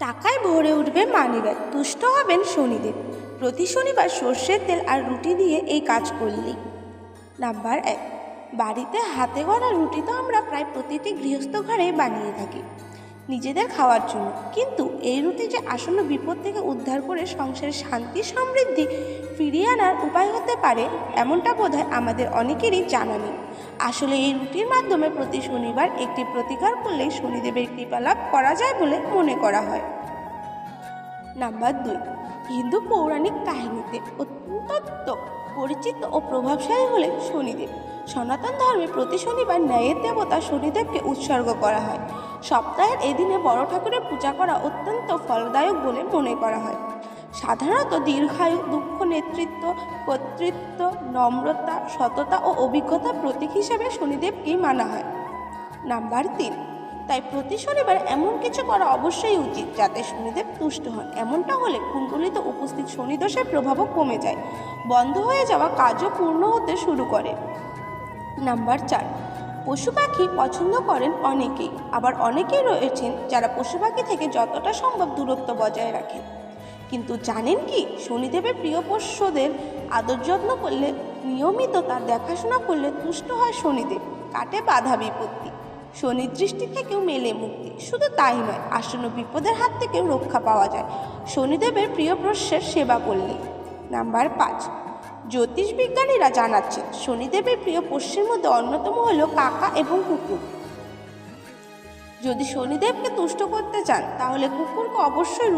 টাকায় ভরে উঠবে মানিব্যাগ। তুষ্ট হবেন শনিদেব। প্রতি শনিবার সর্ষের তেল আর রুটি দিয়ে এই কাজ করলি। নাম্বার এক, বাড়িতে হাতে গড়া রুটি তো আমরা প্রায় প্রতিটি গৃহস্থ ঘরে বানিয়ে থাকি। নিজেদের খাওয়ার জন্য। কিন্তু এই রুটি যে আসন্ন বিপদ থেকে উদ্ধার করে সংসারের শান্তি, সমৃদ্ধি ফিরিয়ে আনার উপায় হতে পারে, এমনটা বোধহয় আমাদের অনেকেরই জানা নেই। আসলে এই রুটির মাধ্যমে প্রতি শনিবার একটি প্রতিকার করলে শনিদেবের কৃপা লাভ করা যায় বলে মনে করা হয়। নাম্বার দুই, হিন্দু পৌরাণিক কাহিনীতে অত্যন্ত পরিচিত ও প্রভাবশালী হলেন শনিদেব। সনাতন ধর্মে প্রতি শনিবার ন্যায়ের দেবতা শনিদেবকে উৎসর্গ করা হয়। সপ্তাহের এদিনে বড় ঠাকুরের পূজা করা অত্যন্ত ফলদায়ক বলে মনে করা হয়। সাধারণত দীর্ঘায়ু, দুঃখ, নেতৃত্ব, কর্তৃত্ব, নম্রতা, সততা ও অভিজ্ঞতার প্রতীক হিসেবে শনিদেবকেই মানা হয়। নাম্বার তিন তাই প্রতি শনিবার এমন কিছু করা অবশ্যই উচিত যাতে শনিদেব তুষ্ট হন। এমনটা হলে কুণ্ডলিতে উপস্থিত শনিদোষের প্রভাবও কমে যায়। বন্ধ হয়ে যাওয়া কাজও পূর্ণ হতে শুরু করে। নাম্বার চার, পশু পাখি পছন্দ করেন অনেকেই, আবার অনেকেই রয়েছেন যারা পশু পাখি থেকে যতটা সম্ভব দূরত্ব বজায় রাখেন। কিন্তু জানেন কি, শনিদেবের প্রিয় পোষ্যদের আদর যত্ন করলে, নিয়মিত তার দেখাশোনা করলে তুষ্ট হয় শনিদেব, কাটে বাধা বিপত্তি। শনির দৃষ্টি থেকেও মেলে মুক্তি। শুধু তাই নয়, আসন্ন বিপদের হাত থেকেও রক্ষা পাওয়া যায়। শনিদেবের প্রিয় পোষ্যের সেবা করলে নাম্বার পাঁচ জ্যোতিষ বিজ্ঞানীরা জানাচ্ছেন, শনিদেবের প্রিয় পোষ্যের মধ্যে অন্যতম হলো কাকা এবং কুকুর। যদি শনিদেবকে তুষ্ট করতে চান, তাহলে কুকুরকে অবশ্যই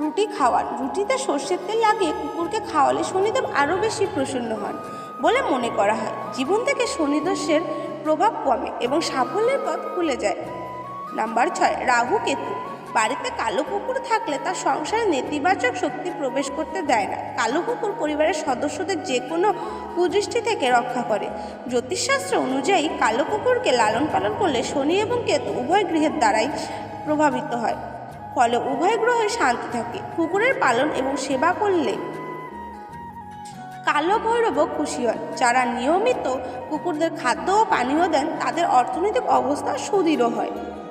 রুটি খাওয়ান। রুটিতে সর্ষের তেল লাগিয়ে কুকুরকে খাওয়ালে শনিদেব আরও বেশি প্রসন্ন হন বলে মনে করা হয়। জীবন থেকে শনিদোষের প্রভাব কমে এবং সাফল্যের পথ খুলে যায়। নাম্বার ছয়, রাহু কেতু। বাড়িতে কালো কুকুর থাকলে তার সংসারে নেতিবাচক শক্তি প্রবেশ করতে দেয় না। কালো কুকুর পরিবারের সদস্যদের যে কোনো কুদৃষ্টি থেকে রক্ষা করে। জ্যোতিষশাস্ত্র অনুযায়ী কালো কুকুরকে লালন পালন করলে শনি এবং কেতু উভয় গৃহের দ্বারাই প্রভাবিত হয়। ফলে উভয় গ্রহে শান্তি থাকে। কুকুরের পালন এবং সেবা করলে কালো ভৈরবও খুশি হয়। যারা নিয়মিত কুকুরদের খাদ্য ও পানীয় দেন, তাদের অর্থনৈতিক অবস্থা সুদৃঢ় হয়।